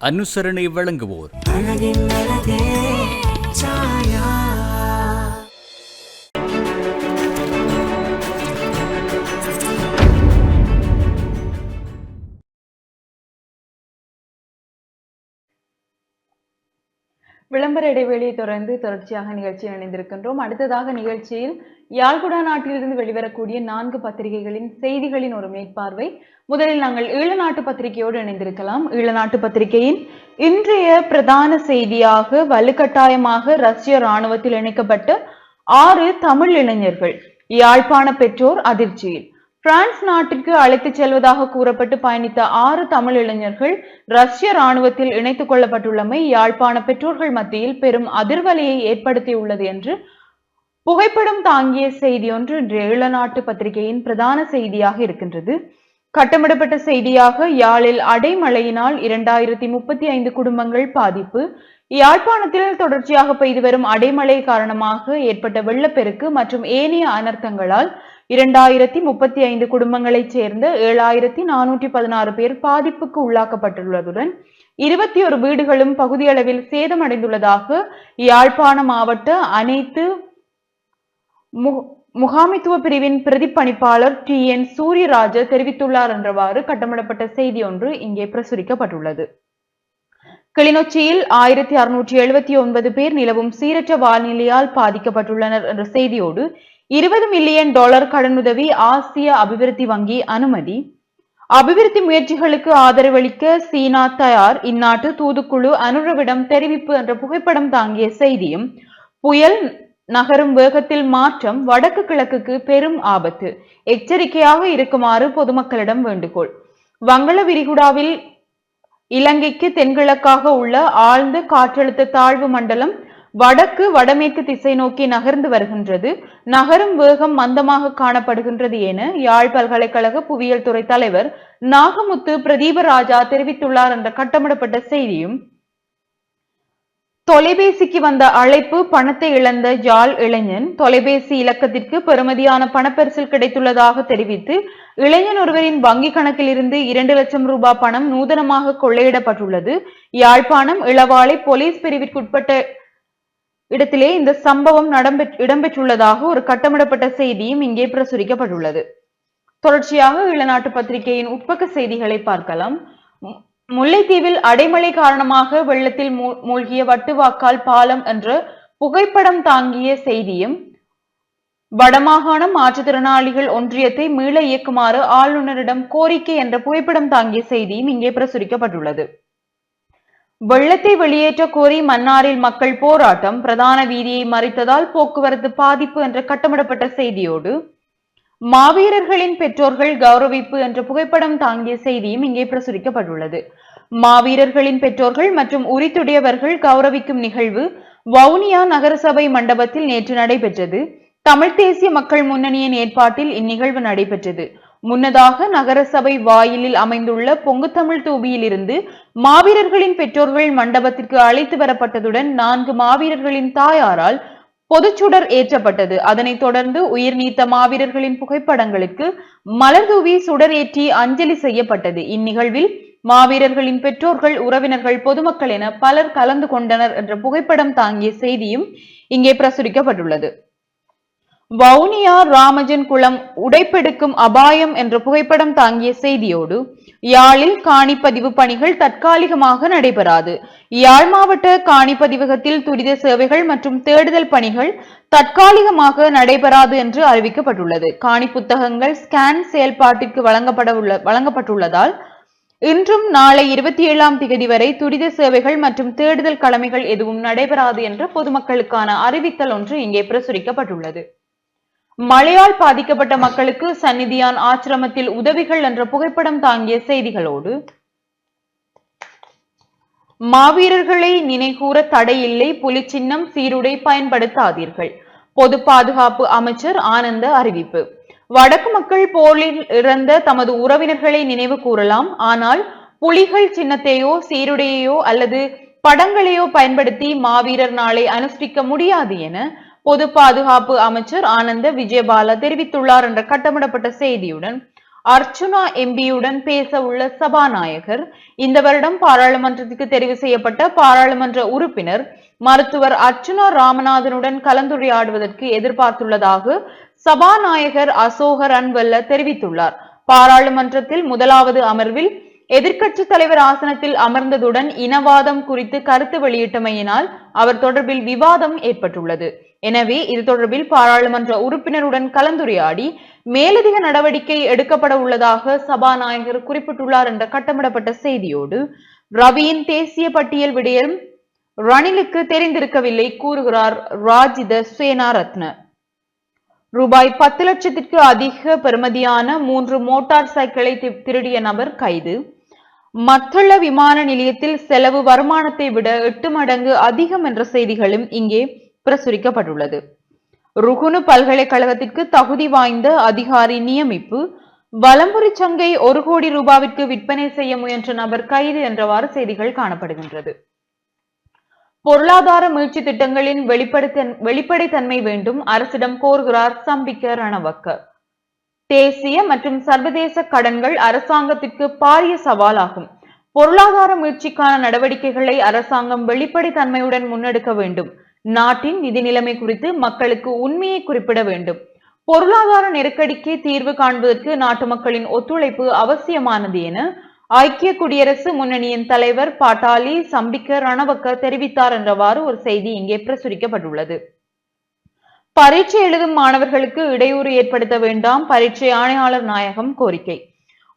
அனுசரணை வழங்குவோர். விளம்பர இடைவெளியை தொடர்ந்து தொடர்ச்சியாக நிகழ்ச்சியில் இணைந்திருக்கின்றோம். அடுத்ததாக நிகழ்ச்சியில் யாழ்குடா நாட்டிலிருந்து வெளிவரக்கூடிய நான்கு பத்திரிகைகளின் செய்திகளின் ஒரு மேற்பார்வை. முதலில் நாங்கள் ஈழநாட்டு பத்திரிகையோடு இணைந்திருக்கலாம். ஈழநாட்டு பத்திரிகையின் இன்றைய பிரதான செய்தியாக வலுக்கட்டாயமாக ரஷ்ய ராணுவத்தில் இணைக்கப்பட்ட ஆறு தமிழ் இளைஞர்கள் யாழ்ப்பாண பெற்றோர் அதிர்ச்சியில். பிரான்ஸ் நாட்டிற்கு அழைத்துச் செல்வதாக கூறப்பட்டு பயணித்த ஆறு தமிழ் இளைஞர்கள் ரஷ்ய ராணுவத்தில் இணைத்துக் கொள்ளப்பட்டுள்ளமை யாழ்ப்பாண பெற்றோர்கள் மத்தியில் பெரும் அதிர்வலையை ஏற்படுத்தியுள்ளது என்று புகைப்படம் தாங்கிய செய்தி ஒன்று இன்றைய ஈழநாட்டு பத்திரிகையின் பிரதான செய்தியாக இருக்கின்றது. கட்டமிடப்பட்ட செய்தியாக யாழில் அடைமழையினால் இரண்டாயிரத்தி முப்பத்தி ஐந்து குடும்பங்கள் பாதிப்பு. யாழ்ப்பாணத்தில் தொடர்ச்சியாக பெய்து வரும் அடைமழை காரணமாக ஏற்பட்ட வெள்ளப்பெருக்கு மற்றும் ஏனைய அனர்த்தங்களால் இரண்டாயிரத்தி முப்பத்தி ஐந்து குடும்பங்களைச் சேர்ந்த ஏழாயிரத்தி நானூற்றி பதினாறு பேர் பாதிப்புக்கு உள்ளாக்கப்பட்டுள்ளதுடன் இருபத்தி ஒரு வீடுகளும் பகுதியளவில் சேதமடைந்துள்ளதாக யாழ்ப்பாண மாவட்ட அனைத்து முகாமித்துவ பிரிவின் பிரதிப்பணிப்பாளர் டி என் சூரியராஜ தெரிவித்துள்ளார் என்றவாறு கட்டமிடப்பட்ட செய்தி ஒன்று இங்கே பிரசுரிக்கப்பட்டுள்ளது. கிளிநொச்சியில் ஆயிரத்தி அறுநூற்றி எழுபத்தி ஒன்பது பேர் நிலவும் சீரற்ற வானிலையால் பாதிக்கப்பட்டுள்ளனர் என்ற செய்தியோடு இருபது மில்லியன் டாலர் கடனுதவி ஆசிய அபிவிருத்தி வங்கி அனுமதி. அபிவிருத்தி முயற்சிகளுக்கு ஆதரவளிக்க சீனா தயார். இந்நாட்டு தூதுக்குழு அனுரவிடம் தெரிவிப்பு என்ற புகைப்படம் தாங்கிய செய்தியும் புயல் நகரும் வேகத்தில் மாற்றம் வடக்கு கிழக்குக்கு பெரும் ஆபத்து. எச்சரிக்கையாக இருக்குமாறு பொதுமக்களிடம் வேண்டுகோள். வங்கள விரிகுடாவில் இலங்கைக்கு தென்கிழக்காக உள்ள ஆழ்ந்த காற்றழுத்த தாழ்வு மண்டலம் வடக்கு வடமேற்கு திசை நோக்கி நகர்ந்து வருகின்றது. நகரும் வேகம் மந்தமாக காணப்படுகின்றது என யாழ் பல்கலைக்கழக புவியியல் துறை தலைவர் நாகமுத்து பிரதீபராஜா தெரிவித்துள்ளார் என்ற கட்டமிடப்பட்ட செய்தியும் தொலைபேசிக்கு வந்த அழைப்பு பணத்தை இழந்த யாழ் இளைஞன் தொலைபேசி இலக்கத்திற்கு பெறுமதியான பணப்பரிசில் கிடைத்துள்ளதாக தெரிவித்து இளைஞன் ஒருவரின் வங்கி கணக்கில் இருந்து இரண்டு லட்சம் ரூபாய் பணம் நூதனமாக கொள்ளையிடப்பட்டுள்ளது. யாழ்ப்பாணம் இளவாலை போலீஸ் பிரிவிற்குட்பட்ட இடத்திலே இந்த சம்பவம் நடம்பெற் இடம்பெற்றுள்ளதாக ஒரு கட்டமிடப்பட்ட செய்தியும் இங்கே பிரசுரிக்கப்பட்டுள்ளது. தொடர்ச்சியாக இளநாட்டு பத்திரிகையின் உட்பக்க செய்திகளை பார்க்கலாம். முல்லைத்தீவில் அடைமழை காரணமாக வெள்ளத்தில் மூழ்கிய வட்டுவாக்கால் பாலம் என்ற புகைப்படம் தாங்கிய செய்தியும் வடமாகாணம் மாற்றுத்திறனாளிகள் ஒன்றியத்தை மீள இயக்குமாறு ஆளுநரிடம் கோரிக்கை என்ற புகைப்படம் தாங்கிய செய்தியும் இங்கே பிரசுரிக்கப்பட்டுள்ளது. வெள்ளத்தை வெளியேற்ற கோரி மன்னாரில் மக்கள் போராட்டம் பிரதான வீதியை மறித்ததால் போக்குவரத்து பாதிப்பு என்ற கட்டமிடப்பட்ட செய்தியோடு மாவீரர்களின் பெற்றோர்கள் கௌரவிப்பு என்ற புகைப்படம் தாங்கிய செய்தியும் இங்கே பிரசுரிக்கப்பட்டுள்ளது. மாவீரர்களின் பெற்றோர்கள் மற்றும் உரித்துடையவர்கள் கௌரவிக்கும் நிகழ்வு வவுனியா நகரசபை மண்டபத்தில் நேற்று நடைபெற்றது. தமிழ்த் தேசிய மக்கள் முன்னணியின் ஏற்பாட்டில் இந்நிகழ்வு நடைபெற்றது. முன்னதாக நகரசபை வாயிலில் அமைந்துள்ள பொங்குத்தமிழ் தூபியில் மாவீரர்களின் பெற்றோர்கள் மண்டபத்திற்கு அழைத்து வரப்பட்டதுடன் நான்கு மாவீரர்களின் தாயாரால் பொதுச்சுடர் ஏற்றப்பட்டது. அதனைத் தொடர்ந்து உயிர் நீத்த மாவீரர்களின் புகைப்படங்களுக்கு மலர் தூவி சுடர் ஏற்றி அஞ்சலி செய்யப்பட்டது. இந்நிகழ்வில் மாவீரர்களின் பெற்றோர்கள் உறவினர்கள் பொதுமக்கள் என பலர் கலந்து கொண்டனர் என்ற புகைப்படம் தாங்கிய செய்தியும் இங்கே பிரசுரிக்கப்பட்டுள்ளது. வவுனியா ராமஜன் குளம் உடைப்பெடுக்கும் அபாயம் என்ற புகைப்படம் தாங்கிய செய்தியோடு யாழில் காணிப்பதிவு பணிகள் தற்காலிகமாக நடைபெறாது. யாழ் மாவட்ட காணிப்பதிவகத்தில் துரித சேவைகள் மற்றும் தேடுதல் பணிகள் தற்காலிகமாக நடைபெறாது என்று அறிவிக்கப்பட்டுள்ளது. காணி புத்தகங்கள் ஸ்கேன் செயல்பாட்டிற்கு வழங்கப்பட உள்ள வழங்கப்பட்டுள்ளதால் இன்றும் நாளை இருபத்தி ஏழாம் திகதி வரை துரித சேவைகள் மற்றும் தேடுதல் கடமைகள் எதுவும் நடைபெறாது என்ற பொதுமக்களுக்கான அறிவித்தல் ஒன்று இங்கே பிரசுரிக்கப்பட்டுள்ளது. மழையால் பாதிக்கப்பட்ட மக்களுக்கு சந்நிதியான் ஆசிரமத்தில் உதவிகள் என்ற புகைப்படம் தாங்கிய செய்திகளோடு மாவீரர்களை நினைகூர தடையில்லை புலிச்சின்னம் சீருடை பயன்படுத்தாதீர்கள் பொது பாதுகாப்பு அமைச்சர் ஆனந்த அறிவிப்பு. வடக்கு மக்கள் போரில் இறந்த தமது உறவினர்களை நினைவு கூறலாம் ஆனால் புலிகள் சின்னத்தையோ சீருடையோ அல்லது படங்களையோ பயன்படுத்தி மாவீரர் நாளை அனுஷ்டிக்க முடியாது என பொது பாதுகாப்பு அமைச்சர் ஆனந்த விஜயபால தெரிவித்துள்ளார் என்ற கட்டமிடப்பட்ட செய்தியுடன் அர்ச்சுனா எம்பியுடன் பேச உள்ள சபாநாயகர் இந்த வருடம் பாராளுமன்றத்துக்கு தெரிவு செய்யப்பட்ட பாராளுமன்ற உறுப்பினர் மருத்துவர் அர்ச்சுனா ராமநாதனுடன் கலந்துரையாடுவதற்கு எதிர்பார்த்துள்ளதாக சபாநாயகர் அசோகர் அன்வல்ல தெரிவித்துள்ளார். பாராளுமன்றத்தில் முதலாவது அமர்வில் எதிர்க்கட்சி தலைவர் ஆசனத்தில் அமர்ந்ததுடன் இனவாதம் குறித்து கருத்து வெளியிட்டமையினால் அவர் தொடர்பில் விவாதம் ஏற்பட்டுள்ளது. எனவே இது தொடர்பில் பாராளுமன்ற உறுப்பினருடன் கலந்துரையாடி மேலதிக நடவடிக்கை எடுக்கப்பட உள்ளதாக சபாநாயகர் குறிப்பிட்டுள்ளார் என்ற கட்டமிடப்பட்ட செய்தியோடு ரவியின் தேசிய பட்டியல் விடயம் ரணிலுக்கு தெரிந்திருக்கவில்லை கூறுகிறார் ராஜித சேனாரத்ன. ரூபாய் பத்து லட்சத்திற்கு அதிக பெறுமதியான மூன்று மோட்டார் சைக்கிளை தி- திருடிய நபர் கைது. மத்துள்ள விமான நிலையத்தில் செலவு வருமானத்தை விட எட்டு மடங்கு அதிகம் என்ற செய்திகளும் இங்கே பிரசுரிக்கப்பட்டுள்ளது. ருகுனு பல்கலைக்கழகத்திற்கு தகுதி வாய்ந்த அதிகாரி நியமிப்பு வலம்புரி சங்கை ஒரு கோடி ரூபாவிற்கு விற்பனை செய்ய முயன்ற நபர் கைது என்றவாறு செய்திகள் காணப்படுகின்றது. பொருளாதார மீழ்ச்சி திட்டங்களின் வெளிப்படுத்த வெளிப்படைத்தன்மை வேண்டும் அரசிடம் கோருகிறார் சம்பிக்க ரணவக்கர் தேசிய மற்றும் சர்வதேச கடன்கள் அரசாங்கத்திற்கு பாரிய சவாலாகும். பொருளாதார முயற்சிக்கான நடவடிக்கைகளை அரசாங்கம் வெளிப்படைத்தன்மையுடன் முன்னெடுக்க வேண்டும். நாட்டின் நிதி நிலைமை குறித்து மக்களுக்கு உண்மையை குறிப்பிட வேண்டும். பொருளாதார நெருக்கடிக்கு தீர்வு காண்பதற்கு நாட்டு மக்களின் ஒத்துழைப்பு அவசியமானது என ஐக்கிய குடியரசு முன்னணியின் தலைவர் பாட்டாளி சம்பிக்க ரணவக்க தெரிவித்தார் என்றவாறு ஒரு செய்தி இங்கே பிரசுரிக்கப்பட்டுள்ளது. பரீட்சை எழுதும் மாணவர்களுக்கு இடையூறு ஏற்படுத்த வேண்டாம் பரீட்சை ஆணையாளர் நாயகம் கோரிக்கை.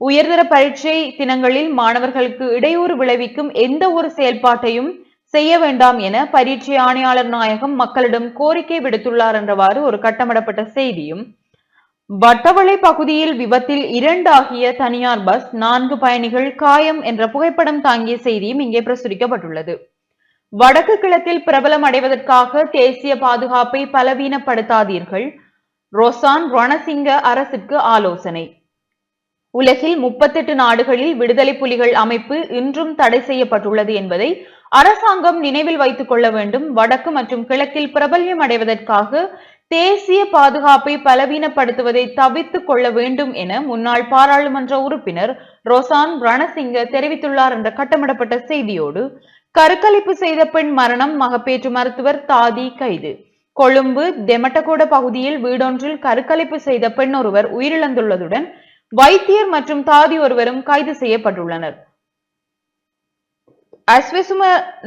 உயர்தர பரீட்சை தினங்களில் மாணவர்களுக்கு இடையூறு விளைவிக்கும் எந்த ஒரு செயல்பாட்டையும் செய்ய வேண்டாம் என பரீட்சை ஆணையாளர் நாயகம் மக்களிடம் கோரிக்கை விடுத்துள்ளார் என்றவாறு ஒரு கட்டமிடப்பட்ட செய்தியும் வட்டவளை பகுதியில் விபத்தில் இரண்டாகிய தனியார் பஸ் நான்கு பயணிகள் காயம் என்ற புகைப்படம் தாங்கிய செய்தியும் இங்கே பிரசுரிக்கப்பட்டுள்ளது. வடக்கு கிழக்கில் பிரபலம் அடைவதற்காக தேசிய பாதுகாப்பை பலவீனப்படுத்தாதீர்கள். ரொசான் ரணசிங்க அரசுக்கு ஆலோசனை. உலகில் முப்பத்தெட்டு நாடுகளில் விடுதலை புலிகள் அமைப்பு இன்றும் தடை செய்யப்பட்டுள்ளது என்பதை அரசாங்கம் நினைவில் வைத்துக் கொள்ள வேண்டும். வடக்கு மற்றும் கிழக்கில் பிரபல்யம் அடைவதற்காக தேசிய பாதுகாப்பை பலவீனப்படுத்துவதை தவித்துக் கொள்ள வேண்டும் என முன்னாள் பாராளுமன்ற உறுப்பினர் ரொசான் ரணசிங்க தெரிவித்துள்ளார் என்ற கட்டமிடப்பட்ட செய்தியோடு கருக்கலைப்பு செய்த பெண் மரணம் மகப்பேற்று மருத்துவர் தாதி கைது. கொழும்பு தெமட்டகோட பகுதியில் வீடொன்றில் கருக்கலைப்பு செய்த பெண் ஒருவர் உயிரிழந்துள்ளதுடன் வைத்தியர் மற்றும் தாதி ஒருவரும் கைது செய்யப்பட்டுள்ளனர். அஸ்வசும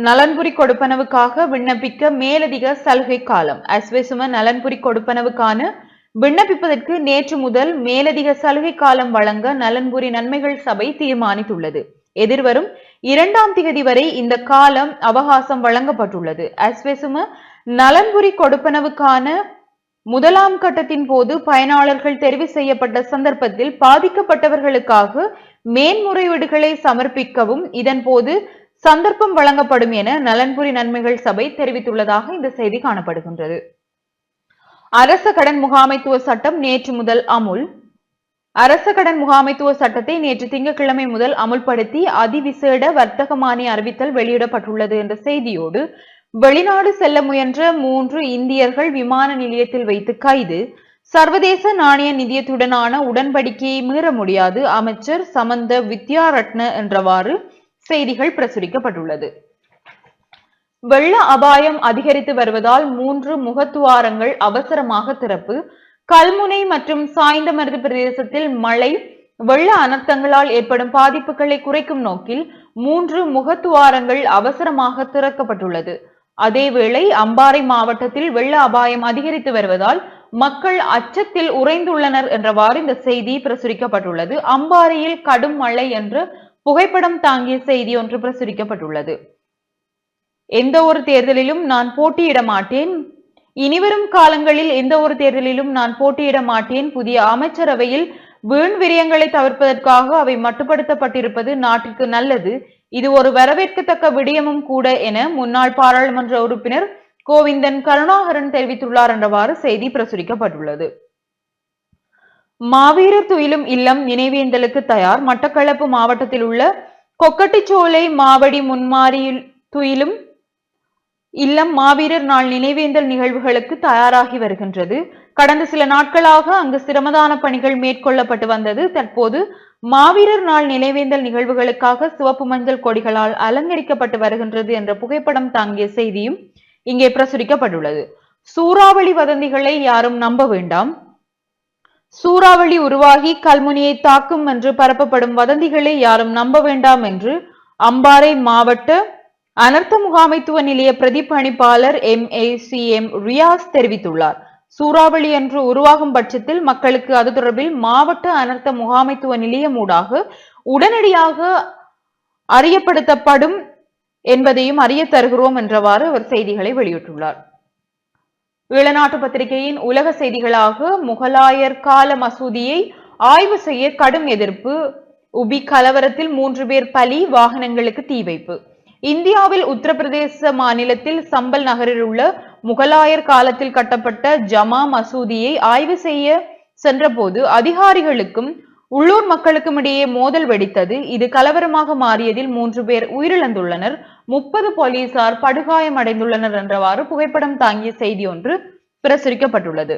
நலன்புரி கொடுப்பனவுக்காக விண்ணப்பிக்க மேலதிக சலுகை காலம். அஸ்வசும நலன்புரி கொடுப்பனவுக்கான விண்ணப்பிப்பதற்கு நேற்று முதல் மேலதிக சலுகை காலம் வழங்க நலன்புரி நன்மைகள் சபை தீர்மானித்துள்ளது. எதிர்வரும் இரண்டாம் திகதி வரை இந்த காலம் அவகாசம் வழங்கப்பட்டுள்ளது. அஸ்வெசும நலன்புரி கொடுப்பனவுக்கான முதலாம் கட்டத்தின் போது பயனாளர்கள் தெரிவு செய்யப்பட்ட சந்தர்ப்பத்தில் பாதிக்கப்பட்டவர்களுக்காக மேன்முறையீடுகளை சமர்ப்பிக்கவும் இதன் போது சந்தர்ப்பம் வழங்கப்படும் என நலன்புரி நன்மைகள் சபை தெரிவித்துள்ளதாக இந்த செய்தி காணப்படுகின்றது. அரச கடன் முகாமைத்துவ சட்டம் நேற்று முதல் அமுல். அரச கடன் முகாமைத்துவ சட்டத்தை நேற்று திங்கட்கிழமை முதல் அமுல்படுத்தி அதிவிசேட வர்த்தக மானிய அறிவித்தல் வெளியிடப்பட்டுள்ளது என்ற செய்தியோடு வெளிநாடு செல்ல முயன்ற மூன்று இந்தியர்கள் விமான நிலையத்தில் வைத்து கைது. சர்வதேச நாணய நிதியத்துடனான உடன்படிக்கையை மீற முடியாது அமைச்சர் சமந்த வித்யாரட்ன என்றவாறு செய்திகள் பிரசுரிக்கப்பட்டுள்ளது. வெள்ள அபாயம் அதிகரித்து வருவதால் மூன்று முகத்துவாரங்கள் அவசரமாக திறப்பு. கல்முனை மற்றும் சாய்ந்தமருது பிரதேசத்தில் மழை வெள்ள அனர்த்தங்களால் ஏற்படும் பாதிப்புகளை குறைக்கும் நோக்கில் மூன்று முகத்துவாரங்கள் அவசரமாக திறக்கப்பட்டுள்ளது. அதேவேளை அம்பாறை மாவட்டத்தில் வெள்ள அபாயம் அதிகரித்து வருவதால் மக்கள் அச்சத்தில் உறைந்துள்ளனர் என்றவாறு இந்த செய்தி பிரசுரிக்கப்பட்டுள்ளது. அம்பாறையில் கடும் மழை என்று புகைப்படம் தாங்கிய செய்தி ஒன்று பிரசுரிக்கப்பட்டுள்ளது. எந்த ஒரு தேர்தலிலும் நான் போட்டியிட மாட்டேன். இனிவரும் காலங்களில் எந்த ஒரு தேர்தலிலும் நான் போட்டியிட மாட்டேன். புதிய அமைச்சரவையில் வீண் விரயங்களை தவிர்ப்பதற்காக அவை மட்டுப்படுத்தப்பட்டிருப்பது நாட்டிற்கு நல்லது. இது ஒரு வரவேற்கத்தக்க விடயமும் கூட என முன்னாள் பாராளுமன்ற உறுப்பினர் கோவிந்தன் கருணாகரன் தெரிவித்துள்ளார் என்றவாறு செய்தி பிரசுரிக்கப்பட்டுள்ளது. மாவீரர் துயிலும் இல்லம் நினைவேந்தலுக்கு தயார். மட்டக்களப்பு மாவட்டத்தில் உள்ள கொக்கட்டிச்சோலை மாவடி முன்மாரியில் துயிலும் இல்லம் மாவீரர் நாள் நினைவேந்தல் நிகழ்வுகளுக்கு தயாராகி வருகின்றது. கடந்த சில நாட்களாக அங்கு சிரமதான பணிகள் மேற்கொள்ளப்பட்டு வந்தது. தற்போது மாவீரர் நாள் நினைவேந்தல் நிகழ்வுகளுக்காக சிவப்பு மஞ்சள் கொடிகளால் அலங்கரிக்கப்பட்டு வருகின்றது என்ற புகைப்படம் தாங்கிய செய்தியும் இங்கே பிரசுரிக்கப்பட்டுள்ளது. சூறாவளி வதந்திகளை யாரும் நம்ப வேண்டாம். சூறாவளி உருவாகி கல்முனியை தாக்கும் என்று பரப்பப்படும் வதந்திகளை யாரும் நம்ப வேண்டாம் என்று அம்பாறை மாவட்ட அனர்த்த முகாமைத்துவ நிலைய பிரதிப்பணிப்பாளர் M A C M Riyas தெரிவித்துள்ளார். சூறாவளி என்று உருவாகும் பட்சத்தில் மக்களுக்கு அது தொடர்பில் மாவட்ட அனர்த்த முகாமைத்துவ நிலையம் ஊடாக உடனடியாக அறியப்படுத்தப்படும் என்பதையும் அறிய தருகிறோம் என்றவாறு அவர் செய்திகளை வெளியிட்டுள்ளார். ஈழநாட்டு பத்திரிகையின் உலக செய்திகளாக முகலாயர் கால மசூதியை ஆய்வு செய்ய கடும் எதிர்ப்பு உபி கலவரத்தில் மூன்று பேர் பலி வாகனங்களுக்கு தீ வைப்பு. இந்தியாவில் உத்தரப்பிரதேச மாநிலத்தில் சம்பல் நகரில் உள்ள முகலாயர் காலத்தில் கட்டப்பட்ட ஜமா மசூதியை ஆய்வு செய்ய சென்றபோது அதிகாரிகளுக்கும் உள்ளூர் மக்களுக்கும் இடையே மோதல் வெடித்தது. இது கலவரமாக மாறியதில் மூன்று பேர் உயிரிழந்துள்ளனர். முப்பது போலீசார் படுகாயமடைந்துள்ளனர் என்றவாறு புகைப்படம் தாங்கிய செய்தி ஒன்று பிரசுரிக்கப்பட்டுள்ளது.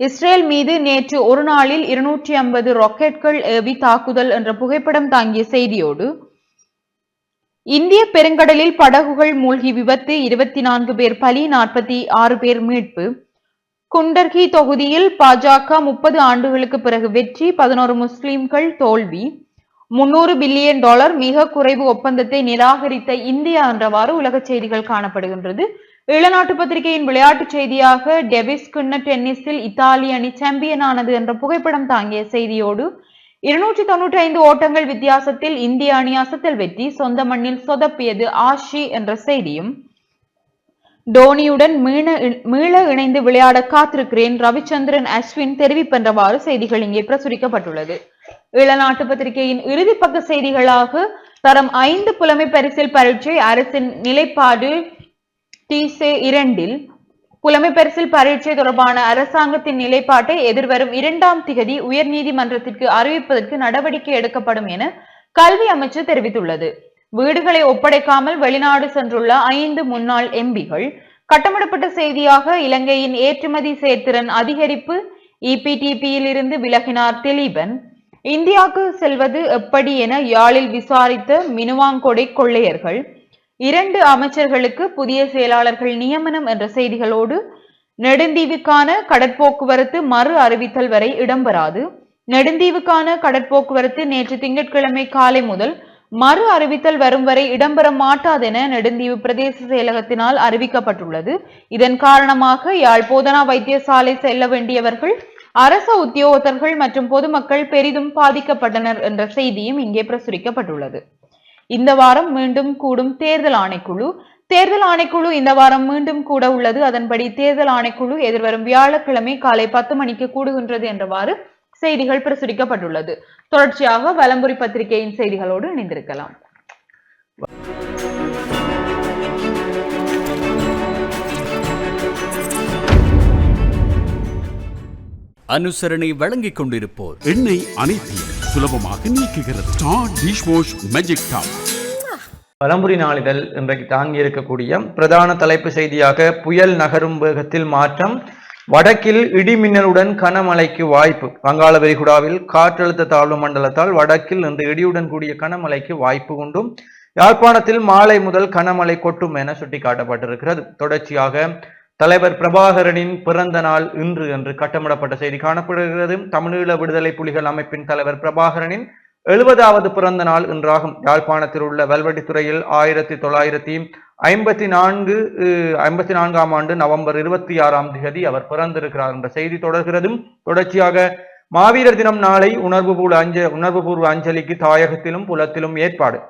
இஸ்ரேல் மீது நேற்று ஒரு நாளில் இருநூற்றி ஐம்பது ராக்கெட்கள் ஏவி தாக்குதல் என்ற புகைப்படம் தாங்கிய செய்தியோடு இந்திய பெருங்கடலில் படகுகள் மூழ்கி விபத்து இருபத்தி நான்கு பேர் பலி நாற்பத்தி ஆறு பேர் மீட்பு. குண்டர்கி தொகுதியில் பாஜக முப்பது ஆண்டுகளுக்கு பிறகு வெற்றி பதினோரு முஸ்லிம்கள் தோல்வி. முன்னூறு பில்லியன் டாலர் மிக குறைவு ஒப்பந்தத்தை நிராகரித்த இந்தியா என்றவாறு உலக செய்திகள் காணப்படுகின்றது. இளநாட்டு பத்திரிகையின் விளையாட்டு செய்தியாக டெவிஸ் கிண்ண டென்னிஸில் இத்தாலி அணி சாம்பியன் ஆனது என்ற புகைப்படம் தாங்கிய செய்தியோடு இருநூற்றி தொன்னூற்றி ஐந்து ஓட்டங்கள் வித்தியாசத்தில் இந்திய அணி அசத்தல் வெற்றி சொந்த மண்ணில் சொதப்பியது ஆஷி என்ற செய்தியும். டோனியுடன் மீள மீள இணைந்து விளையாட காத்திருக்கிறேன் ரவிச்சந்திரன் அஸ்வின் தெரிவிப்பென்றவாறு செய்திகள் இங்கே பிரசுரிக்கப்பட்டுள்ளது. இளநாட்டு பத்திரிகையின் இறுதி பக்க செய்திகளாக தரம் ஐந்து புலமை பரிசில் பரீட்சை அரசின் நிலைப்பாடு டிசே இரண்டில் புலமைப்பரிசில் பரீட்சை தொடர்பான அரசாங்கத்தின் நிலைப்பாட்டை எதிர்வரும் இரண்டாம் திகதி உயர்நீதிமன்றத்திற்கு அறிவிப்பதற்கு நடவடிக்கை எடுக்கப்படும் என கல்வி அமைச்சு தெரிவித்துள்ளது. வீடுகளை ஒப்படைக்காமல் வெளிநாடு சென்றுள்ள ஐந்து முன்னாள் எம்பிகள் கட்டமிடப்பட்ட செய்தியாக இலங்கையின் ஏற்றுமதி செயற்திறன் அதிகரிப்பு இபிடிபியில் இருந்து விலகினார் திலீபன் இந்தியாவுக்கு செல்வது எப்படி என யாழில் விசாரித்த மினுவாங்கொடை கொள்ளையர்கள் இரண்டு அமைச்சர்களுக்கு புதிய செயலாளர்கள் நியமனம் என்ற செய்திகளோடு நெடுந்தீவுக்கான கடற்போக்குவரத்து மறு அறிவித்தல் வரை இடம்பெறாது. நெடுந்தீவுக்கான கடற்போக்குவரத்து நேற்று திங்கட்கிழமை காலை முதல் மறு அறிவித்தல் வரும் வரை இடம்பெற மாட்டாதென நெடுந்தீவு பிரதேச செயலகத்தினால் அறிவிக்கப்பட்டுள்ளது. இதன் காரணமாக யாழ் போதனா வைத்தியசாலை செல்ல வேண்டியவர்கள் அரச உத்தியோகத்தர்கள் மற்றும் பொதுமக்கள் பெரிதும் பாதிக்கப்பட்டனர் என்ற செய்தியும் இங்கே பிரசுரிக்கப்பட்டுள்ளது. இந்த வாரம் மீண்டும் கூடும் தேர்தல் ஆணைக்குழு. தேர்தல் ஆணைக்குழு இந்த வாரம் மீண்டும் கூட உள்ளது. அதன்படி தேர்தல் ஆணைக்குழு எதிர்வரும் வியாழக்கிழமை காலை பத்து மணிக்கு கூடுகின்றது என்றவாறு செய்திகள் பிரசுரிக்கப்பட்டுள்ளது. தொடர்ச்சியாக வலம்புரி பத்திரிகையின் செய்திகளோடு இணைந்திருக்கலாம். அனுசரணை வழங்கிக் கொண்டிருப்போர். எண்ணெய் அனைத்தையும் சுலபமாக நீக்குகிறது. Star dish wash magic top Valampuri நாளிதழ் இன்றைக்கு தாங்கி இருக்கக்கூடிய பிரதான தலைப்பு செய்தியாக புயல் நகரும் வேகத்தில் மாற்றம் வடக்கில் இடிமின்னலுடன் கனமழைக்கு வாய்ப்பு. வங்காள விரிகுடாவில் காற்றழுத்த தாழ்வு மண்டலத்தால் வடக்கில் இன்று இடியுடன் கூடிய கனமழைக்கு வாய்ப்பு உண்டும். யாழ்ப்பாணத்தில் மாலை முதல் கனமழை கொட்டும் என சுட்டிக்காட்டப்பட்டிருக்கிறது. தொடர்ச்சியாக தலைவர் பிரபாகரனின் பிறந்த நாள் இன்று என்று கட்டமிடப்பட்ட செய்தி காணப்படுகிறது. தமிழீழ விடுதலை புலிகள் அமைப்பின் தலைவர் பிரபாகரனின் எழுபதாவது பிறந்த நாள் இன்றாகும். யாழ்ப்பாணத்தில் உள்ள வல்வெட்டித்துறையில் ஆயிரத்தி தொள்ளாயிரத்தி ஐம்பத்தி நான்கு ஐம்பத்தி நான்காம் ஆண்டு நவம்பர் இருபத்தி ஆறாம் தேதி அவர் பிறந்திருக்கிறார் என்ற செய்தி தொடர்கிறது. தொடர்ச்சியாக மாவீரர் தினம் நாளை உணர்வுபூர்வ அஞ்ச உணர்வுபூர்வ அஞ்சலிக்கு தாயகத்திலும் புலத்திலும் ஏற்பாடு.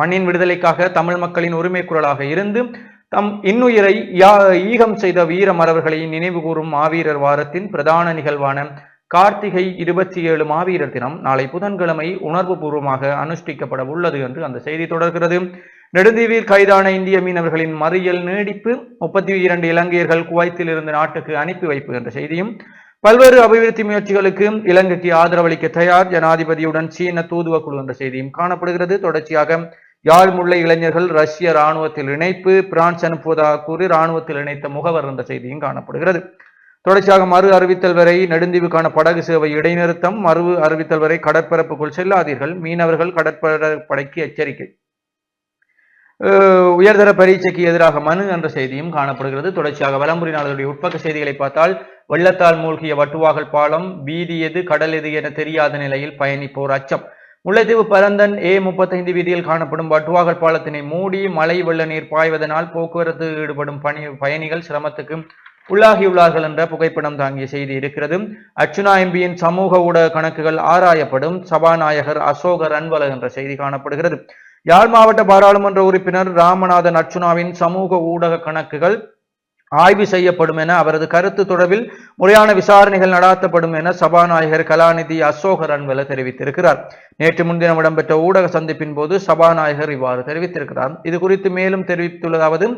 மண்ணின் விடுதலைக்காக தமிழ் மக்களின் உரிமை குரலாக இருந்து தம் இன்னுயிரை யா- ஈகம் செய்த வீர மறவர்களை நினைவு கூறும் மாவீரர் வாரத்தின் பிரதான நிகழ்வான கார்த்திகை இருபத்தி ஏழு மாவீரர் தினம் நாளை புதன்கிழமை உணர்வுபூர்வமாக அனுஷ்டிக்கப்பட உள்ளது என்று அந்த செய்தி தொடர்கிறது. நெடுந்தீவில் கைதான இந்திய மீனவர்களின் மறியல் நீடிப்பு முப்பத்தி இரண்டு இலங்கையர்கள் குவைத்தில் இருந்து நாட்டுக்கு அனுப்பி வைப்பு என்ற செய்தியும் பல்வேறு அபிவிருத்தி முயற்சிகளுக்கு இலங்கைக்கு ஆதரவளிக்க தயார் ஜனாதிபதியுடன் சீன தூதுவ குழு என்ற செய்தியும் காணப்படுகிறது. தொடர்ச்சியாக யாழ் முல்லை இளைஞர்கள் ரஷ்ய ராணுவத்தில் இணைப்பு பிரான்ஸ் அனுப்புவதாக கூறி இராணுவத்தில் இணைத்த முகவர் என்ற செய்தியும் காணப்படுகிறது. தொடர்ச்சியாக மறு அறிவித்தல் வரை நெடுந்தீவுக்கான படகு சேவை இடைநிறுத்தம் மறு அறிவித்தல் வரை கடற்பரப்புக்குள் செல்லாதீர்கள் மீனவர்கள் கடற்படைக்கு எச்சரிக்கை. உயர்தர பரீட்சைக்கு எதிராக மனு என்ற செய்தியும் காணப்படுகிறது. தொடர்ச்சியாக வலம்புரி நாளுடைய உட்பக்க செய்திகளை பார்த்தால் வெள்ளத்தால் மூழ்கிய வட்டுவாகல் பாலம் வீதி எது கடல் எது என தெரியாத நிலையில் பயணிப்போர் அச்சம். முல்லைத்தீவு பரந்தன் ஏ முப்பத்தைந்து வீதியில் காணப்படும் வட்டுவாகல் பாலத்தினை மூடி மழை வெள்ள நீர் பாய்வதனால் போக்குவரத்து ஈடுபடும் பணி பயணிகள் சிரமத்துக்கு உள்ளாகியுள்ளார்கள் என்ற புகைப்படம் தாங்கிய செய்தி இருக்கிறது. அர்ச்சுனா எம்பியின் சமூக ஊடக கணக்குகள் ஆராயப்படும் சபாநாயகர் அசோகர் அன்வல என்ற செய்தி காணப்படுகிறது. யாழ் மாவட்ட பாராளுமன்ற உறுப்பினர் ராமநாதன் அர்ச்சுனாவின் சமூக ஊடக கணக்குகள் ஆய்வு செய்யப்படும் என அவரது கருத்து தொடர்பில் முறையான விசாரணைகள் நடாத்தப்படும் என சபாநாயகர் கலாநிதி அசோகர் அன்வல தெரிவித்திருக்கிறார். நேற்று முன்தினம் இடம்பெற்ற ஊடக சந்திப்பின் போது சபாநாயகர் இவ்வாறு தெரிவித்திருக்கிறார். இது குறித்து மேலும் தெரிவித்துள்ளதாவது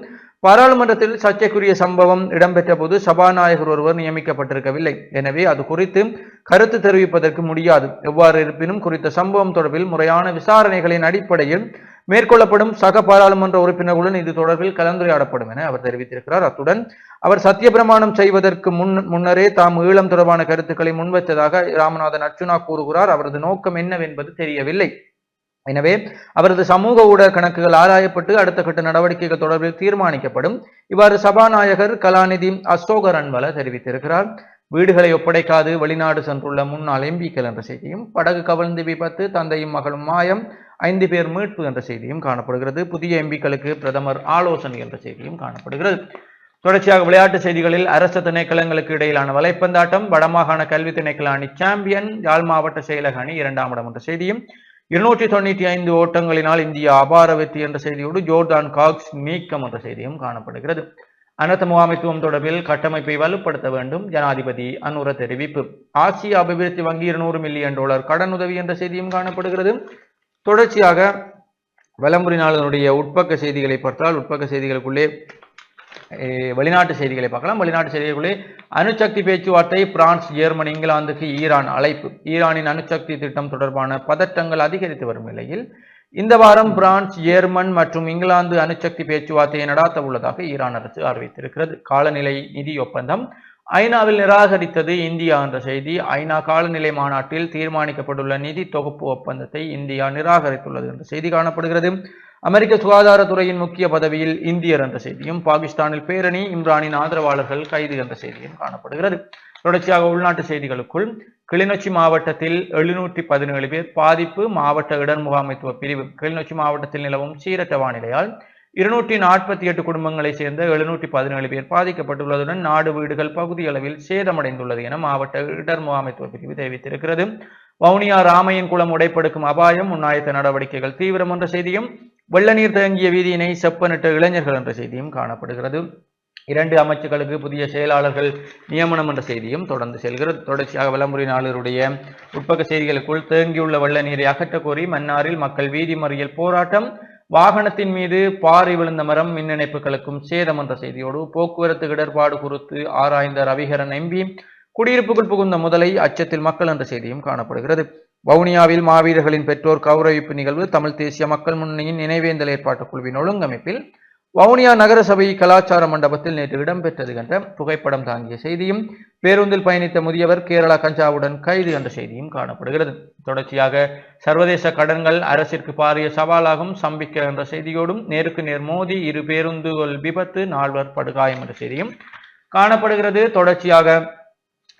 பாராளுமன்றத்தில் சர்ச்சைக்குரிய சம்பவம் இடம்பெற்ற போது சபாநாயகர் ஒருவர் நியமிக்கப்பட்டிருக்கவில்லை. எனவே அது குறித்து கருத்து தெரிவிப்பதற்கு முடியாது. எவ்வாறு இருப்பினும் குறித்த சம்பவம் தொடர்பில் முறையான விசாரணைகளின் அடிப்படையில் மேற்கொள்ளப்படும் சக பாராளுமன்ற உறுப்பினர்களுடன் இது தொடர்பில் கலந்துரையாடப்படும் என அவர் தெரிவித்திருக்கிறார். அத்துடன் அவர் சத்தியப்பிரமாணம் செய்வதற்கு முன் முன்னரே தாம் ஈழம் தொடர்பான கருத்துக்களை முன்வைத்ததாக ராமநாதன் அர்ச்சுனா கூறுகிறார். அவரது நோக்கம் என்னவென்பது தெரியவில்லை. எனவே அவரது சமூக ஊடக கணக்குகள் ஆராயப்பட்டு அடுத்த கட்ட நடவடிக்கைகள் தொடர்பில் தீர்மானிக்கப்படும். இவ்வாறு சபாநாயகர் கலாநிதி அசோகர் ரன்வல தெரிவித்திருக்கிறார். வீடுகளை ஒப்படைக்காது வெளிநாடு சென்றுள்ள முன்னாள் எம்பிக்கள் என்ற செய்தியும் படகு கவிழ்ந்து விபத்து தந்தையும் மகளும் மாயம் ஐந்து பேர் மீட்பு என்ற செய்தியும் காணப்படுகிறது. புதிய எம்பிக்களுக்கு பிரதமர் ஆலோசனை என்ற செய்தியும் காணப்படுகிறது. தொடர்ச்சியாக விளையாட்டு செய்திகளில் அரச திணைக்களங்களுக்கு இடையிலான வலைப்பந்தாட்டம் வடமாகாண கல்வி திணைக்கள அணி சாம்பியன் யாழ் மாவட்ட செயலக அணி இரண்டாம் இடம் என்ற செய்தியும் இருநூற்றி தொண்ணூற்றி ஐந்து ஓட்டங்களினால் இந்தியா அபார வெற்றி என்ற செய்தியோடு ஜோர்தான் காக்ஸ் நீக்கம் என்ற செய்தியும் காணப்படுகிறது. அனர்த்த முகாமைத்துவம் தொடர்பில் கட்டமைப்பை வலுப்படுத்த வேண்டும் ஜனாதிபதி அனுர தெரிவிப்பு. ஆசிய அபிவிருத்தி வங்கி இருநூறு மில்லியன் டாலர் கடனுதவி என்ற செய்தியும் காணப்படுகிறது. தொடர்ச்சியாக வலம்புரி நாளினுடைய உட்பக்க செய்திகளை பார்த்தால் உட்பக்க செய்திகளுக்குள்ளே வெளிநாட்டு செய்திகளை பார்க்கலாம். வெளிநாட்டு செய்திகளுக்குள்ளே அணுசக்தி பேச்சுவார்த்தை பிரான்ஸ் ஜெர்மனி இங்கிலாந்துக்கு ஈரான் அழைப்பு. ஈரானின் அணுசக்தி திட்டம் தொடர்பான பதட்டங்கள் அதிகரித்து வரும் நிலையில் இந்த வாரம் பிரான்ஸ் ஜெர்மன் மற்றும் இங்கிலாந்து அணுசக்தி பேச்சுவார்த்தையை நடாத்த உள்ளதாக ஈரான் அரசு அறிவித்திருக்கிறது. காலநிலை நிதி ஒப்பந்தம் ஐநாவில் நிராகரித்தது இந்தியா என்ற செய்தி. ஐநா காலநிலை மாநாட்டில் தீர்மானிக்கப்பட்டுள்ள நிதி தொகுப்பு ஒப்பந்தத்தை இந்தியா நிராகரித்துள்ளது என்ற செய்தி காணப்படுகிறது. அமெரிக்க சுகாதாரத்துறையின் முக்கிய பதவியில் இந்தியர் என்ற செய்தியும் பாகிஸ்தானில் பேரணி இம்ரானின் ஆதரவாளர்கள் கைது என்ற செய்தியும் காணப்படுகிறது. தொடர்ச்சியாக உள்நாட்டு செய்திகளுக்குள் கிளிநொச்சி மாவட்டத்தில் எழுநூற்றி பதினேழு பேர் பாதிப்பு மாவட்ட இடர் முகாமைத்துவ பிரிவு. கிளிநொச்சி மாவட்டத்தில் நிலவும் சீரற்ற வானிலையால் இருநூற்றி நாற்பத்தி எட்டு குடும்பங்களைச் சேர்ந்த எழுநூற்றி பதினேழு பேர் பாதிக்கப்பட்டுள்ளதுடன் நாடு வீடுகள் பகுதியளவில் சேதமடைந்துள்ளது என மாவட்ட இடர் முகாமைத்துவ பிரிவு தெரிவித்திருக்கிறது. வவுனியா ராமையன் குளம் உடைப்படுக்கும் அபாயம் முன்னாயத்த நடவடிக்கைகள் தீவிரம் என்ற செய்தியும் வெள்ள நீர் தேங்கிய வீதியினை செப்பனிட்ட இளைஞர்கள் என்ற செய்தியும் காணப்படுகிறது. இரண்டு அமைச்சுகளுக்கு புதிய செயலாளர்கள் நியமனம் என்ற செய்தியும் தொடர்ந்து செல்கிறது. தொடர்ச்சியாக விளம்பரி நாளருடைய உட்பக்க செய்திகளுக்குள் தேங்கியுள்ள வெள்ள நீரை அகற்றக் கோரி மன்னாரில் மக்கள் வீதி மறியல் போராட்டம் வாகனத்தின் மீது பாறை விழுந்த மரம் மின் இணைப்புகளுக்கும் சேதம் என்ற செய்தியோடு போக்குவரத்து இடர்பாடு குறித்து ஆராய்ந்த ரவிகரன் எம்பி குடியிருப்புக்குள் புகுந்த முதலை அச்சத்தில் மக்கள் என்ற செய்தியும் காணப்படுகிறது. வவுனியாவில் மாவீரர்களின் பெற்றோர் கௌரவிப்பு நிகழ்வு தமிழ் தேசிய மக்கள் முன்னணியின் நினைவேந்தல் ஏற்பாட்டுக் குழுவின் ஒழுங்கமைப்பில் வவுனியா நகரசபை கலாச்சார மண்டபத்தில் நேற்று இடம்பெற்றது என்ற புகைப்படம் தாங்கிய செய்தியும் பேருந்தில் பயணித்த முதியவர் கேரளா கஞ்சாவுடன் கைது என்ற செய்தியும் காணப்படுகிறது. தொடர்ச்சியாக சர்வதேச கடன்கள் அரசிற்கு பாரிய சவாலாகும் சம்பிக்க என்ற செய்தியோடும் நேருக்கு நேர் மோதி இரு பேருந்துகள் விபத்து நால்வர் படுகாயம் என்ற செய்தியும் காணப்படுகிறது. தொடர்ச்சியாக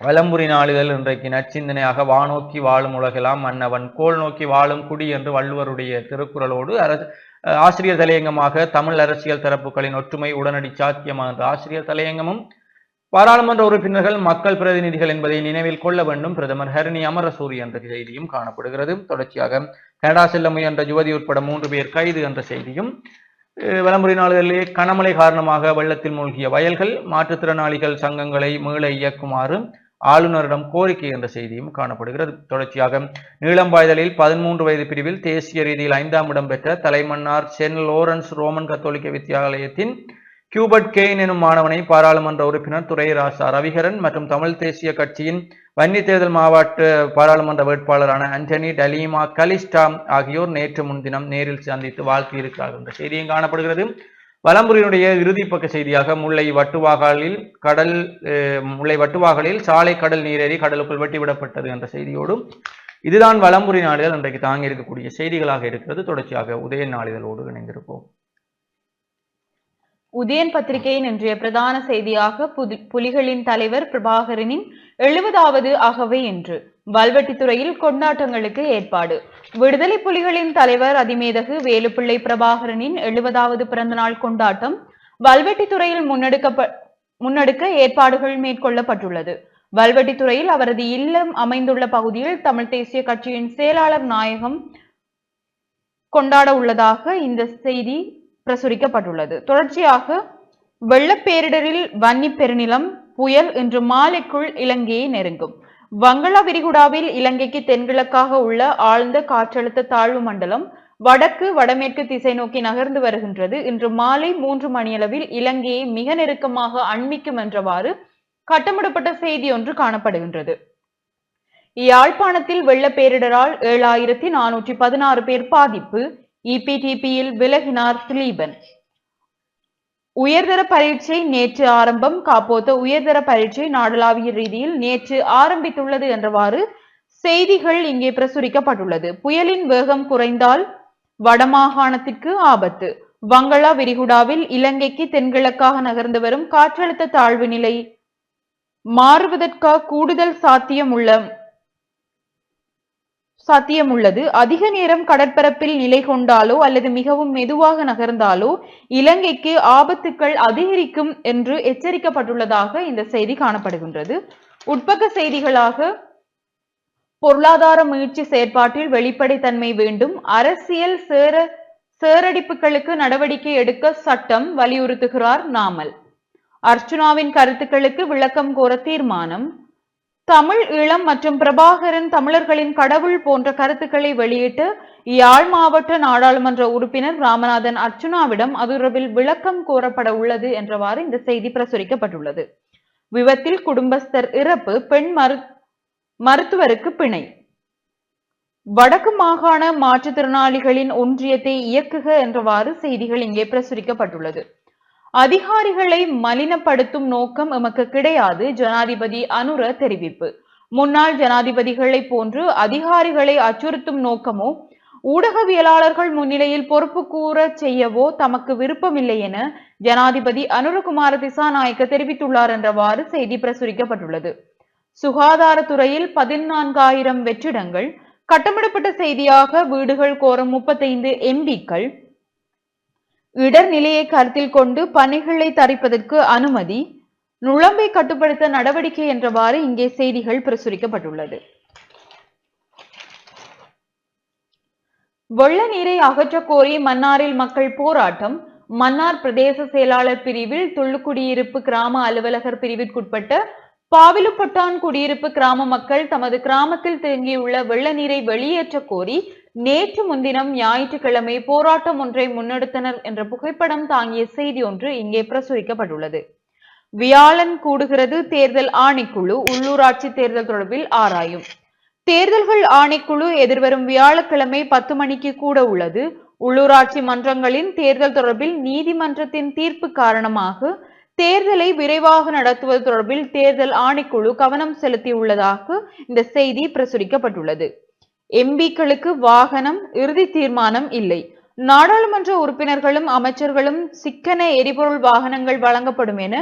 வலம்புரி நாளிதழ் இன்றைக்கு நச்சிந்தனையாக வானோக்கி வாழும் உலகெல்லாம் மன்னவன் கோல் நோக்கி வாழும் குடி என்று வள்ளுவருடைய திருக்குறளோடு அரசு ஆசிரியர் தலையங்கமாக தமிழ் அரசியல் தரப்புகளின் ஒற்றுமை உடனடி சாத்தியமா ஆசிரியர் தலையங்கமும் பாராளுமன்ற உறுப்பினர்கள் மக்கள் பிரதிநிதிகள் என்பதை நினைவில் கொள்ள வேண்டும். பிரதமர் ஹரணி அமரசூரி என்ற செய்தியும் காணப்படுகிறது. தொடர்ச்சியாக கனடா செல்ல முயன்ற யுவதி உட்பட மூன்று பேர் கைது என்ற செய்தியும் அஹ் விளம்பர கனமழை காரணமாக வெள்ளத்தில் மூழ்கிய வயல்கள் மாற்றுத்திறனாளிகள் சங்கங்களை மீள இயக்குமாறு ஆளுநரிடம் கோரிக்கை என்ற செய்தியும் காணப்படுகிறது. தொடர்ச்சியாக நீளம்பாய்தலில் பதிமூன்று வயது பிரிவில் தேசிய ரீதியில் ஐந்தாம் இடம் பெற்ற தலைமன்னார் சென்ட் லோரன்ஸ் ரோமன் கத்தோலிக்க வித்தியாலயத்தின் கியூபர்ட் கெயின் எனும் மாணவனை பாராளுமன்ற உறுப்பினர் துரைராசா ரவிகரன் மற்றும் தமிழ் தேசிய கட்சியின் வன்னி தேர்தல் மாவட்ட பாராளுமன்ற வேட்பாளரான அண்டனி டலீமா கலிஸ்டா ஆகியோர் நேற்று முன்தினம் நேரில் சந்தித்து வாழ்த்தியிருக்கிறார்கள் என்ற செய்தியும் காணப்படுகிறது. வலம்புரியினுடைய இறுதி பக்க செய்தியாக முல்லை வட்டுவாகலில் கடல் அஹ், முல்லை வட்டுவாகலில் சாலை கடல் நீரேறி கடலுக்குள் வெட்டிவிடப்பட்டது என்ற செய்தியோடும் இதுதான் வலம்புரி நாளிதழ் இன்றைக்கு தாங்கி இருக்கக்கூடிய செய்திகளாக இருக்கிறது. தொடர்ச்சியாக உதய நாளிதழோடு இணைந்திருப்போம். உதயன் பத்திரிகையின் இன்றைய பிரதான செய்தியாக புலிகளின் தலைவர் பிரபாகரனின் எழுபதாவது அகவை என்று. வல்வெட்டித்துறையில் கொண்டாட்டங்களுக்கு ஏற்பாடு. விடுதலை புலிகளின் தலைவர் அதிமேதகு வேலுப்பிள்ளை பிரபாகரனின் எழுபதாவது பிறந்தநாள் கொண்டாட்டம் வல்வெட்டித்துறையில் முன்னெடுக்கப்ப முன்னெடுக்க ஏற்பாடுகள் மேற்கொள்ளப்பட்டுள்ளது. வல்வெட்டித்துறையில் அவரது இல்லம் அமைந்துள்ள பகுதியில் தமிழ் தேசிய கட்சியின் செயலாளர் நாயகம் கொண்டாட உள்ளதாக இந்த செய்தி பிரசுரிக்கப்பட்டுள்ளது. தொடர்ச்சியாக வெள்ளப்பேரிடரில் வன்னி பெருநிலம் புயல் இன்று மாலைக்குள் இலங்கையை நெருங்கும். வங்களா விரிகுடாவில் இலங்கைக்கு தென்கிழக்காக உள்ள ஆழ்ந்த காற்றழுத்த தாழ்வு மண்டலம் வடக்கு வடமேற்கு திசை நோக்கி நகர்ந்து வருகின்றது. இன்று மாலை மூன்று மணியளவில் இலங்கையை மிக நெருக்கமாக அண்மிக்கும் என்றவாறு கட்டமிடப்பட்ட செய்தி ஒன்று காணப்படுகின்றது. யாழ்ப்பாணத்தில் வெள்ள பேரிடரால் ஏழாயிரத்தி நானூற்றி பதினாறு பேர் பாதிப்பு இபிடிபியில் விலகினார் திலீபன். உயர்தர பரீட்சை நேற்று ஆரம்பம். காப்போத்த உயர்தர பரீட்சை நாடளாவிய ரீதியில் நேற்று ஆரம்பித்துள்ளது என்றவாறு செய்திகள் இங்கே பிரசுரிக்கப்பட்டுள்ளது. புயலின் வேகம் குறைந்தால் வடமாகாணத்திற்கு ஆபத்து. வங்களா விரிகுடாவில் இலங்கைக்கு தென்கிழக்காக நகர்ந்து வரும் காற்றழுத்த தாழ்வு நிலை மாறுவதற்காக கூடுதல் சாத்தியம் உள்ள சாத்தியமுள்ளது. அதிக நேரம் கடற்பரப்பில் நிலை கொண்டாலோ அல்லது மிகவும் மெதுவாக நகர்ந்தாலோ இலங்கைக்கு ஆபத்துக்கள் அதிகரிக்கும் என்று எச்சரிக்கப்பட்டுள்ளதாக இந்த செய்தி காணப்படுகின்றது. உட்பக்க செய்திகளாக பொருளாதார முயற்சி செயற்பாட்டில் வெளிப்படைத்தன்மை வேண்டும். அரசியல் சேர சேரடிப்புகளுக்கு நடவடிக்கை எடுக்க சட்டம் வலியுறுத்துகிறார் நாமல். அர்ச்சுனாவின் கருத்துக்களுக்கு விளக்கம் கோர தீர்மானம். தமிழ் ஈழம் மற்றும் பிரபாகரன் தமிழர்களின் கடவுள் போன்ற கருத்துக்களை வெளியிட்டு யாழ் மாவட்ட நாடாளுமன்ற உறுப்பினர் ராமநாதன் அர்ச்சுனாவிடம் அதுரவில் விளக்கம் கோரப்பட உள்ளது என்றவாறு இந்த செய்தி பிரசுரிக்கப்பட்டுள்ளது. விபத்தில் குடும்பஸ்தர் இறப்பு பெண் மரு மருத்துவருக்கு பிணை. வடக்கு மாகாண மாற்றுத்திறனாளிகளின் ஒன்றியத்தை இயக்குக என்றவாறு செய்திகள் இங்கே பிரசுரிக்கப்பட்டுள்ளது. அதிகாரிகளை மலினப்படுத்தும் நோக்கம் எமக்கு கிடையாது ஜனாதிபதி அனுர தெரிவிப்பு. முன்னாள் ஜனாதிபதிகளை போன்று அதிகாரிகளை அச்சுறுத்தும் நோக்கமோ ஊடகவியலாளர்கள் முன்னிலையில் பொறுப்பு கூற செய்யவோ தமக்கு விருப்பமில்லை என ஜனாதிபதி அனுரகுமார திசாநாயக்க தெரிவித்துள்ளார் என்றவாறு செய்தி பிரசுரிக்கப்பட்டுள்ளது. சுகாதாரத்துறையில் பதினான்காயிரம் வெற்றிடங்கள் கட்டமிடப்பட்ட செய்தியாக வீடுகள் கோரும் முப்பத்தைந்து எம்பிக்கள் இடர் நிலையை கருத்தில் கொண்டு பணிகளை தரிப்பதற்கு அனுமதி நுழம்பை கட்டுப்படுத்த நடவடிக்கை என்றவாறு இங்கே செய்திகள் பிரசுரிக்கப்பட்டுள்ளது. வெள்ள நீரை அகற்றக் கோரி மன்னாரில் மக்கள் போராட்டம். மன்னார் பிரதேச செயலாளர் பிரிவில் துள்ளுக்குடியிருப்பு கிராம அலுவலகர் பிரிவிற்குட்பட்ட பாவிலுப்பட்டான் குடியிருப்பு கிராம மக்கள் தமது கிராமத்தில் தேங்கியுள்ள வெள்ள நீரை வெளியேற்ற கோரி நேற்று முன்தினம் ஞாயிற்றுக்கிழமை போராட்டம் ஒன்றை முன்னெடுத்தனர் என்ற புகைப்படம் தாங்கிய செய்தி ஒன்று இங்கே பிரசுரிக்கப்பட்டுள்ளது. வியாழன் கூடுகிறது தேர்தல் ஆணைக்குழு உள்ளூராட்சி தேர்தல் தொடர்பில் ஆராயும். தேர்தல்கள் ஆணைக்குழு எதிர்வரும் வியாழக்கிழமை பத்து மணிக்கு கூட உள்ளது. உள்ளூராட்சி மன்றங்களின் தேர்தல் தொடர்பில் நீதிமன்றத்தின் தீர்ப்பு காரணமாக தேர்தலை விரைவாக நடத்துவது தொடர்பில் தேர்தல் ஆணைக்குழு கவனம் செலுத்தியுள்ளதாக இந்த செய்தி பிரசுரிக்கப்பட்டுள்ளது. எம்பிக்களுக்கு வாகனம் இறுதி தீர்மானம் இல்லை. நாடாளுமன்ற உறுப்பினர்களும் அமைச்சர்களும் சிக்கன எரிபொருள் வாகனங்கள் வழங்கப்படும் என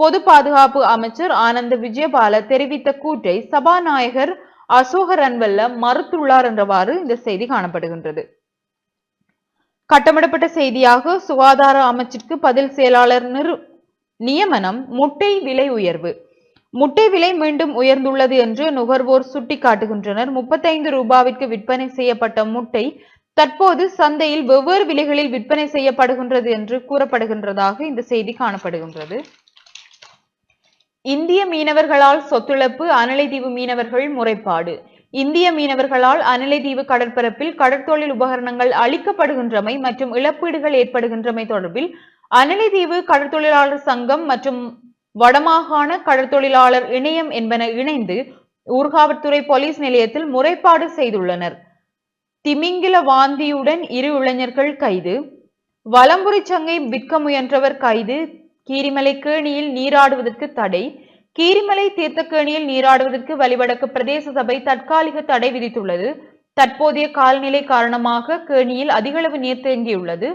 பொது பாதுகாப்பு அமைச்சர் ஆனந்த விஜயபால தெரிவித்த கூற்றை சபாநாயகர் அசோக ரன்வல்ல மறுத்துள்ளார் என்றவாறு இந்த செய்தி காணப்படுகின்றது. கட்டமிடப்பட்ட செய்தியாக சுகாதார அமைச்சிற்கு பதில் செயலாளர் நிரு நியமனம் முட்டை விலை உயர்வு. முட்டை விலை மீண்டும் உயர்ந்துள்ளது என்று நுகர்வோர் சுட்டிக்காட்டுகின்றனர். முப்பத்தைந்து ரூபாவிற்கு விற்பனை செய்யப்பட்ட முட்டை தற்போது சந்தையில் வெவ்வேறு விலைகளில் விற்பனை செய்யப்படுகின்றது என்று கூறப்படுகின்றதாக இந்த செய்தி காணப்படுகின்றது. இந்திய மீனவர்களால் சொத்துழப்பு அனலைதீவு மீனவர்கள் முறைப்பாடு. இந்திய மீனவர்களால் அனலைதீவு கடற்பரப்பில் கடற்தொழில் உபகரணங்கள் அளிக்கப்படுகின்றமை மற்றும் இழப்பீடுகள் ஏற்படுகின்றமை தொடர்பில் அனலைதீவு கடற்தொழிலாளர் சங்கம் மற்றும் வடமாகாண கடற்தொழிலாளர் இணையம் என்பன இணைந்து ஊர்காவற்துறை போலீஸ் நிலையத்தில் முறைப்பாடு செய்துள்ளனர். திமிங்கில வாந்தியுடன் இரு இளைஞர்கள் கைது. வலம்புரி சங்கை விற்க முயன்றவர் கைது. கீரிமலை கேணியில் நீராடுவதற்கு தடை. கீரிமலை தீர்த்தக்கேணியில் நீராடுவதற்கு வழிவடக்கு பிரதேச சபை தற்காலிக தடை விதித்துள்ளது. தற்போதைய காலநிலை காரணமாக கேணியில் அதிகளவு நீர் தேங்கியுள்ளது.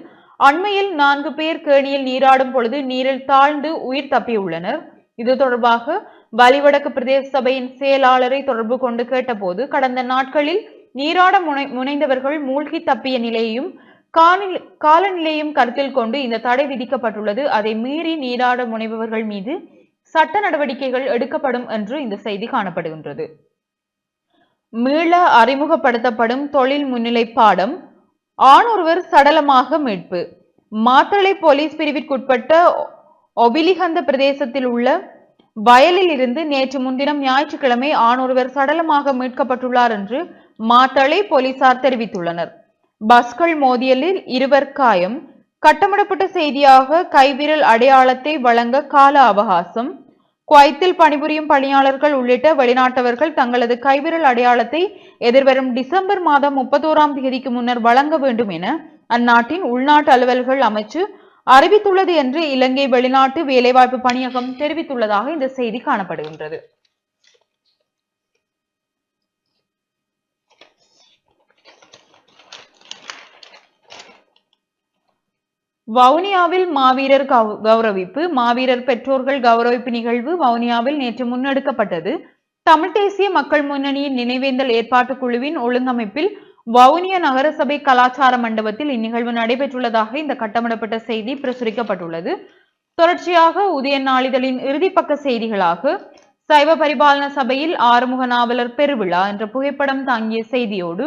அண்மையில் நான்கு பேர் கேணியில் நீராடும் பொழுது நீரில் தாழ்ந்து உயிர் தப்பியுள்ளனர். இது தொடர்பாக வலிவடக்கு பிரதேச சபையின் செயலாளரை தொடர்பு கொண்டு கேட்டபோது கடந்த நாட்களில் நீராட முனை முனைந்தவர்கள் மூழ்கி தப்பிய நிலையையும் காலநிலையும் கருத்தில் கொண்டு இந்த தடை விதிக்கப்பட்டுள்ளது. அதை மீறி நீராட முனைபவர்கள் மீது சட்ட நடவடிக்கைகள் எடுக்கப்படும் என்று இந்த செய்தி காணப்படுகின்றது. மீள அறிமுகப்படுத்தப்படும் தொழில் முன்னிலை பாடம் ஆணொருவர் சடலமாக மீட்பு. மாத்தளை போலீஸ் பிரிவிற்குட்பட்ட ஒபிலிகந்த பிரதேசத்தில் உள்ள வயலில் இருந்து நேற்று முன்தினம் ஞாயிற்றுக்கிழமை ஆணொருவர் சடலமாக மீட்கப்பட்டுள்ளார் என்று மாத்தளை போலீசார் தெரிவித்துள்ளனர். பஸ்கள் மோதியலில் இருவர் காயம். கட்டமிடப்பட்ட செய்தியாக கைவிரல் அடையாளத்தை வழங்க கால அவகாசம். குவைத்தில் பணிபுரியும் பணியாளர்கள் உள்ளிட்ட வெளிநாட்டவர்கள் தங்களது கைவிரல் அடையாளத்தை எதிர்வரும் டிசம்பர் மாதம் முப்பத்தோராம் தேதிக்கு முன்னர் வழங்க வேண்டும் என அந்நாட்டின் உள்நாட்டு அலுவல்கள் அமைச்சு அறிவித்துள்ளது என்று இலங்கை வெளிநாட்டு வேலைவாய்ப்பு பணியகம் தெரிவித்துள்ளதாக இந்த செய்தி காணப்படுகின்றது. வவுனியாவில் மாவீரர் கௌரவிப்பு மாவீரர் பெற்றோர்கள் கௌரவிப்பு நிகழ்வு வவுனியாவில் நேற்று முன்னெடுக்கப்பட்டது. தமிழ் தேசிய மக்கள் முன்னணியின் நினைவேந்தல் ஏற்பாட்டு குழுவின் ஒழுங்கமைப்பில் வவுனியா நகரசபை கலாச்சார மண்டபத்தில் இந்நிகழ்வு நடைபெற்றுள்ளதாக இந்த கட்டமிடப்பட்ட செய்தி பிரசுரிக்கப்பட்டுள்ளது. தொடர்ச்சியாக உதய நாளிதழின் இறுதிப்பக்க செய்திகளாக சைவ பரிபாலன சபையில் ஆறுமுக நாவலர் பெருவிழா என்ற புகைப்படம் தாங்கிய செய்தியோடு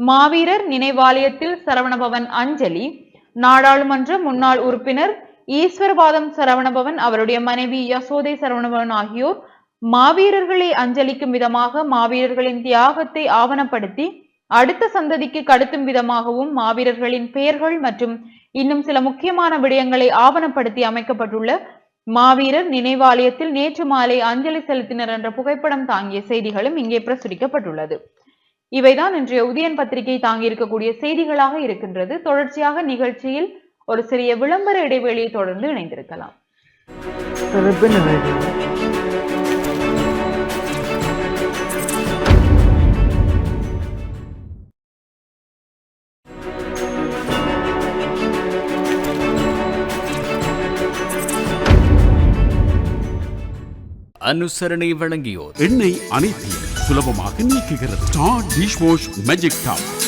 மாவீரர் நினைவாலயத்தில் சரவணபவன் அஞ்சலி நாடாளுமன்ற முன்னாள் உறுப்பினர் ஈஸ்வரபாதம் சரவணபவன் அவருடைய மனைவி யசோதை சரவணபவன் ஆகியோர் மாவீரர்களை அஞ்சலிக்கும் விதமாக மாவீரர்களின் தியாகத்தை ஆவணப்படுத்தி அடுத்த சந்ததிக்கு கடத்தும் விதமாகவும் மாவீரர்களின் பெயர்கள் மற்றும் இன்னும் சில முக்கியமான விடயங்களை ஆவணப்படுத்தி அமைக்கப்பட்டுள்ள மாவீரர் நினைவாலயத்தில் நேற்று மாலை அஞ்சலி செலுத்தினர் என்ற புகைப்படம் தாங்கிய செய்திகளும் இங்கே பிரசுரிக்கப்பட்டுள்ளது. இவைதான் இன்றைய உதயன் பத்திரிகை தாங்கியிருக்கக்கூடிய செய்திகளாக இருக்கின்றது. தொடர்ச்சியாக நிகழ்ச்சியில் ஒரு சிறிய விளம்பர இடைவெளியை தொடர்ந்து இணைந்திருக்கலாம். அனுசரணை வழங்கியோர். எண்ணெய் அனைத்தையும் சுலபமாக நீக்குகிறது. Star dish wash magic top.